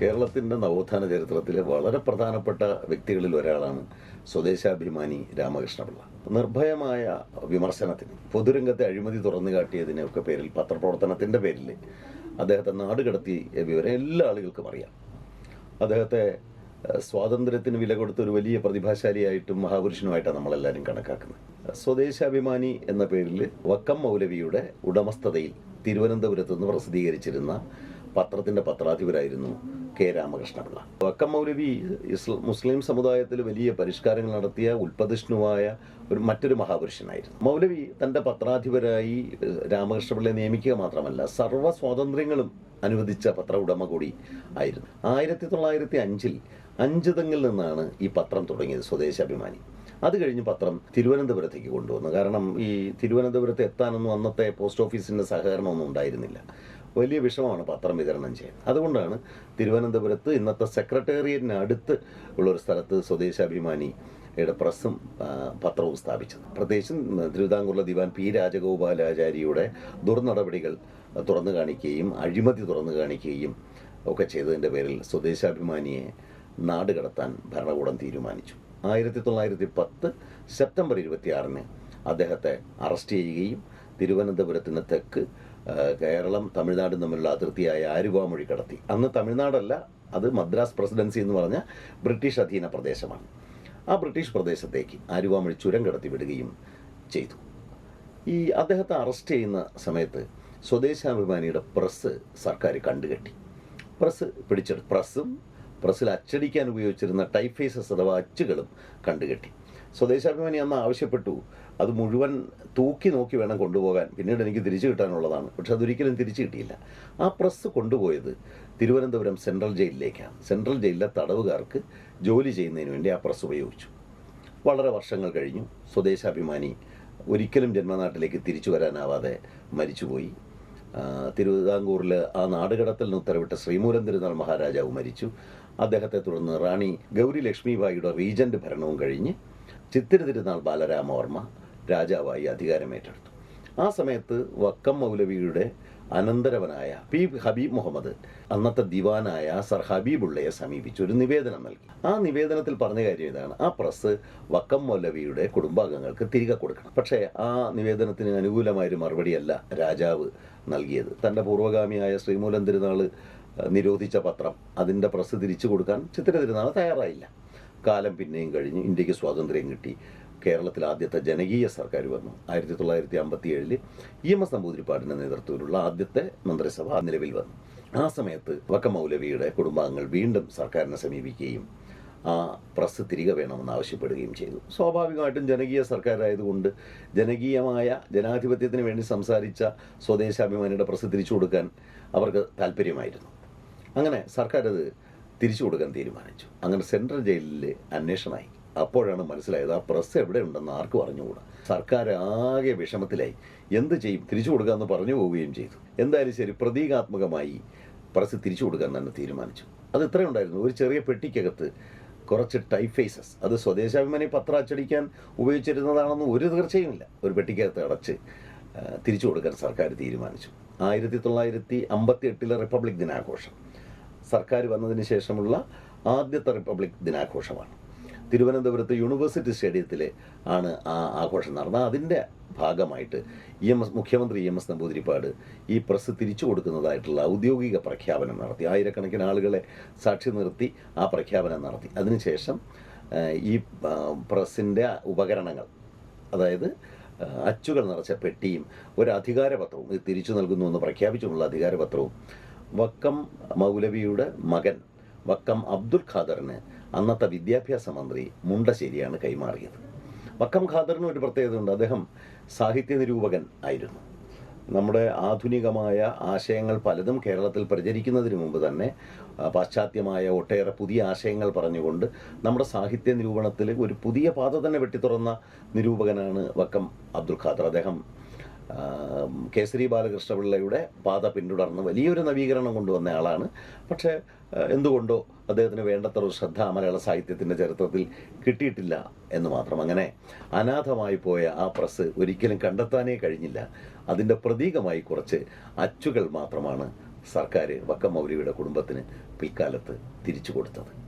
കേരളത്തിന്റെ നവോത്ഥാന ചരിത്രത്തിലെ വളരെ പ്രധാനപ്പെട്ട വ്യക്തികളിൽ ഒരാളാണ് സ്വദേശാഭിമാനി രാമകൃഷ്ണപിള്ള. നിർഭയമായ വിമർശനത്തിന് പൊതുരംഗത്തെ അഴിമതി തുറന്നു കാട്ടിയതിനൊക്കെ പേരിൽ പത്രപ്രവർത്തനത്തിന്റെ പേരിൽ അദ്ദേഹത്തെ നാടുകടത്തി വിവരം എല്ലാ ആളുകൾക്കും അറിയാം. അദ്ദേഹത്തെ സ്വാതന്ത്ര്യത്തിന് വില കൊടുത്ത ഒരു വലിയ പ്രതിഭാശാലിയായിട്ടും മഹാപുരുഷനുമായിട്ടാണ് നമ്മളെല്ലാവരും കണക്കാക്കുന്നത്. സ്വദേശാഭിമാനി എന്ന പേരിൽ വക്കം മൗലവിയുടെ ഉടമസ്ഥതയിൽ തിരുവനന്തപുരത്ത് നിന്ന് പ്രസിദ്ധീകരിച്ചിരുന്ന പത്രത്തിന്റെ പത്രാധിപരായിരുന്നു കെ രാമകൃഷ്ണപിള്ള. വക്കം മൗലവി ഇസ്ലാം മുസ്ലിം സമുദായത്തിൽ വലിയ പരിഷ്കാരങ്ങൾ നടത്തിയ ഉൽപ്പതിഷ്ണുവായ ഒരു മറ്റൊരു മഹാപുരുഷനായിരുന്നു. മൗലവി തന്റെ പത്രാധിപരായി രാമകൃഷ്ണപിള്ളയെ നിയമിക്കുക മാത്രമല്ല സർവ സ്വാതന്ത്ര്യങ്ങളും അനുവദിച്ച പത്ര ഉടമ കൂടി ആയിരുന്നു. ആയിരത്തി തൊള്ളായിരത്തി അഞ്ചിൽ അഞ്ചുതങ്ങിൽ നിന്നാണ് ഈ പത്രം തുടങ്ങിയത് സ്വദേശാഭിമാനി. അത് കഴിഞ്ഞ് പത്രം തിരുവനന്തപുരത്തേക്ക് കൊണ്ടുവന്നു. കാരണം ഈ തിരുവനന്തപുരത്ത് എത്താനൊന്നും അന്നത്തെ പോസ്റ്റ് ഓഫീസിന്റെ സഹകരണമൊന്നും ഉണ്ടായിരുന്നില്ല. വലിയ വിഷമമാണ് പത്രം വിതരണം ചെയ്യുന്നത്. അതുകൊണ്ടാണ് തിരുവനന്തപുരത്ത് ഇന്നത്തെ സെക്രട്ടേറിയറ്റിന് അടുത്ത് ഉള്ള ഒരു സ്ഥലത്ത് സ്വദേശാഭിമാനിയുടെ പ്രസ്സും ആ, പത്രവും സ്ഥാപിച്ചത്. പ്രത്യേകിച്ചും തിരുവിതാംകൂറിലെ ദിവാൻ പി രാജഗോപാലാചാര്യയുടെ ദുർനടപടികൾ തുറന്നു കാണിക്കുകയും അഴിമതി തുറന്നു കാണിക്കുകയും ഒക്കെ ചെയ്തതിന്റെ പേരിൽ സ്വദേശാഭിമാനിയെ നാട് കടത്താൻ ഭരണകൂടം തീരുമാനിച്ചു. ആയിരത്തി തൊള്ളായിരത്തി പത്ത് സെപ്റ്റംബർ ഇരുപത്തിയാറിന് അദ്ദേഹത്തെ അറസ്റ്റ് ചെയ്യുകയും തിരുവനന്തപുരത്തിന് തെക്ക് കേരളം തമിഴ്നാടും തമ്മിലുള്ള അതിർത്തിയായ ആരുവാമൊഴി കടത്തി. അന്ന് തമിഴ്നാടല്ല അത് മദ്രാസ് പ്രസിഡൻസി എന്ന് പറഞ്ഞ ബ്രിട്ടീഷ് അധീന പ്രദേശമാണ്. ആ ബ്രിട്ടീഷ് പ്രദേശത്തേക്ക് ആരുവാമൊഴി ചുരം കടത്തി വിടുകയും ചെയ്തു. ഈ അദ്ദേഹത്തെ അറസ്റ്റ് ചെയ്യുന്ന സമയത്ത് സ്വദേശാഭിമാനിയുടെ പ്രസ് സർക്കാർ കണ്ടുകെട്ടി. പ്രസ് പിടിച്ചെടുത്തു പ്രസ്സും പ്രസ്സിൽ അച്ചടിക്കാൻ ഉപയോഗിച്ചിരുന്ന ടൈഫേസസ് അഥവാ അച്ചുകളും കണ്ടുകെട്ടി. സ്വദേശാഭിമാനി അന്ന് ആവശ്യപ്പെട്ടു. അത് മുഴുവൻ തൂക്കി നോക്കി വേണം കൊണ്ടുപോകാൻ. പിന്നീട് എനിക്ക് തിരിച്ചു കിട്ടാനുള്ളതാണ്. പക്ഷെ അതൊരിക്കലും തിരിച്ചു കിട്ടിയില്ല. ആ പ്രസ് കൊണ്ടുപോയത് തിരുവനന്തപുരം സെൻട്രൽ ജയിലിലേക്കാണ്. സെൻട്രൽ ജയിലിലെ തടവുകാർക്ക് ജോലി ചെയ്യുന്നതിന് വേണ്ടി ആ പ്രസ് ഉപയോഗിച്ചു. വളരെ വർഷങ്ങൾ കഴിഞ്ഞു. സ്വദേശാഭിമാനി ഒരിക്കലും ജന്മനാട്ടിലേക്ക് തിരിച്ചു വരാനാവാതെ മരിച്ചുപോയി. തിരുവിതാംകൂറിൽ ആ നാടുകടത്തലിന് ഉത്തരവിട്ട ശ്രീമൂലം തിരുനാൾ മഹാരാജാവ് മരിച്ചു. അദ്ദേഹത്തെ തുടർന്ന് റാണി ഗൗരി ലക്ഷ്മിബായിയുടെ റീജന്റ് ഭരണവും കഴിഞ്ഞ് ചിത്തിര തിരുനാൾ ബാലരാമവർമ്മ രാജാവായി അധികാരമേറ്റെടുത്തു. ആ സമയത്ത് വക്കം മൗലവിയുടെ അനന്തരവനായ പി ഹബീബ് മുഹമ്മദ് അന്നത്തെ ദിവാനായ സർ ഹബീബുള്ളയെ സമീപിച്ച് ഒരു നിവേദനം നൽകി. ആ നിവേദനത്തിൽ പറഞ്ഞ കാര്യം ഇതാണ്. ആ പ്രസ് വക്കം മൗലവിയുടെ കുടുംബാംഗങ്ങൾക്ക് തിരികെ കൊടുക്കണം. പക്ഷേ ആ നിവേദനത്തിന് അനുകൂലമായൊരു മറുപടിയല്ല രാജാവ് നൽകിയത്. തന്റെ പൂർവഗാമിയായ ശ്രീമൂലം തിരുനാൾ നിരോധിച്ച പത്രം അതിന്റെ പ്രസ് തിരിച്ചു കൊടുക്കാൻ ചിത്ര തിരുനാൾ തയ്യാറായില്ല. കാലം പിന്നെയും കഴിഞ്ഞ് ഇന്ത്യയ്ക്ക് സ്വാതന്ത്ര്യം കിട്ടി. കേരളത്തിൽ ആദ്യത്തെ ജനകീയ സർക്കാർ വന്നു. ആയിരത്തി തൊള്ളായിരത്തി അമ്പത്തി ഏഴിൽ ഇ എം എസ് നമ്പൂതിരിപ്പാടിന്റെ നേതൃത്വത്തിലുള്ള ആദ്യത്തെ മന്ത്രിസഭ നിലവിൽ വന്നു. ആ സമയത്ത് വക്ക മൗലവിയുടെ കുടുംബാംഗങ്ങൾ വീണ്ടും സർക്കാരിനെ സമീപിക്കുകയും ആ പ്രസ് തിരികെ വേണമെന്ന് ആവശ്യപ്പെടുകയും ചെയ്തു. സ്വാഭാവികമായിട്ടും ജനകീയ സർക്കാരായതുകൊണ്ട് ജനകീയമായ ജനാധിപത്യത്തിന് വേണ്ടി സംസാരിച്ച സ്വദേശാഭിമാനിയുടെ പ്രസ് തിരിച്ചു കൊടുക്കാൻ അവർക്ക് താല്പര്യമായിരുന്നു. അങ്ങനെ സർക്കാർ അത് തിരിച്ചു കൊടുക്കാൻ തീരുമാനിച്ചു. അങ്ങനെ സെൻട്രൽ ജയിലിൽ അന്വേഷണമായി. അപ്പോഴാണ് മനസ്സിലായത് ആ പ്രസ് എവിടെ ഉണ്ടെന്ന് ആർക്കും അറിഞ്ഞുകൂടാ. സർക്കാർ ആകെ വിഷമത്തിലായി. എന്ത് ചെയ്യും? തിരിച്ചു കൊടുക്കാമെന്ന് പറഞ്ഞു പോവുകയും ചെയ്തു. എന്തായാലും ശരി പ്രതീകാത്മകമായി പ്രസ് തിരിച്ചു കൊടുക്കാൻ തന്നെ തീരുമാനിച്ചു. അത് ഇത്രയും ഉണ്ടായിരുന്നു. ഒരു ചെറിയ പെട്ടിക്കകത്ത് കുറച്ച് ടൈഫേസസ്. അത് സ്വദേശാഭിമാനി പത്രം അച്ചടിക്കാൻ ഉപയോഗിച്ചിരുന്നതാണെന്ന് ഒരു തീർച്ചയുമില്ല ഒരു പെട്ടിക്കകത്ത് അടച്ച് തിരിച്ചു കൊടുക്കാൻ സർക്കാർ തീരുമാനിച്ചു. ആയിരത്തി തൊള്ളായിരത്തി അമ്പത്തി എട്ടിലെ റിപ്പബ്ലിക് ദിനാഘോഷം. സർക്കാർ വന്നതിന് ശേഷമുള്ള ആദ്യത്തെ റിപ്പബ്ലിക് ദിനാഘോഷമാണ്. തിരുവനന്തപുരത്ത് യൂണിവേഴ്സിറ്റി സ്റ്റേഡിയത്തിൽ ആണ് ആ ആഘോഷം നടന്നത്. അതിന്റെ ഭാഗമായിട്ട് ഇ എം എസ് മുഖ്യമന്ത്രി ഇ എം എസ് നമ്പൂതിരിപ്പാട് ഈ പ്രസ് തിരിച്ചു കൊടുക്കുന്നതായിട്ടുള്ള ഔദ്യോഗിക പ്രഖ്യാപനം നടത്തി. ആയിരക്കണക്കിന് ആളുകളെ സാക്ഷി നിർത്തി ആ പ്രഖ്യാപനം നടത്തി. അതിനുശേഷം ഈ പ്രസിന്റെ ഉപകരണങ്ങൾ അതായത് അച്ചുകൾ നിറച്ച പെട്ടിയും ഒരു അധികാരപത്രവും ഇത് തിരിച്ചു നൽകുന്നു എന്ന് പ്രഖ്യാപിച്ചുള്ള അധികാരപത്രവും വക്കം മൗലവിയുടെ മകൻ വക്കം അബ്ദുൽ ഖാദറിന് അന്നത്തെ വിദ്യാഭ്യാസ മന്ത്രി മുണ്ടശ്ശേരിയാണ് കൈമാറിയത്. വക്കം ഖാദറിന് ഒരു പ്രത്യേകതയുണ്ട്. അദ്ദേഹം സാഹിത്യ നിരൂപകൻ ആയിരുന്നു. നമ്മുടെ ആധുനികമായ ആശയങ്ങൾ പലതും കേരളത്തിൽ പ്രചരിക്കുന്നതിന് മുമ്പ് തന്നെ പാശ്ചാത്യമായ ഒട്ടേറെ പുതിയ ആശയങ്ങൾ പറഞ്ഞുകൊണ്ട് നമ്മുടെ സാഹിത്യ നിരൂപണത്തിൽ ഒരു പുതിയ പാത തന്നെ വെട്ടിത്തുറന്ന നിരൂപകനാണ് വക്കം അബ്ദുൽ ഖാദർ. അദ്ദേഹം കേസരി ബാലകൃഷ്ണപിള്ളയുടെ പാത പിന്തുടർന്ന് വലിയൊരു നവീകരണം കൊണ്ടുവന്ന ആളാണ്. പക്ഷേ എന്തുകൊണ്ടോ അദ്ദേഹത്തിന് വേണ്ടത്ര ഒരു ശ്രദ്ധ മലയാള സാഹിത്യത്തിന്റെ ചരിത്രത്തിൽ കിട്ടിയിട്ടില്ല എന്ന് മാത്രം. അങ്ങനെ അനാഥമായി പോയ ആ പ്രസ് ഒരിക്കലും കണ്ടെത്താനേ കഴിഞ്ഞില്ല. അതിന്റെ പ്രതീകമായി കുറച്ച് അച്ചുകൾ മാത്രമാണ് സർക്കാർ വക്കം മൗലവിയുടെ കുടുംബത്തിന് പിൽക്കാലത്ത് തിരിച്ചു കൊടുത്തത്.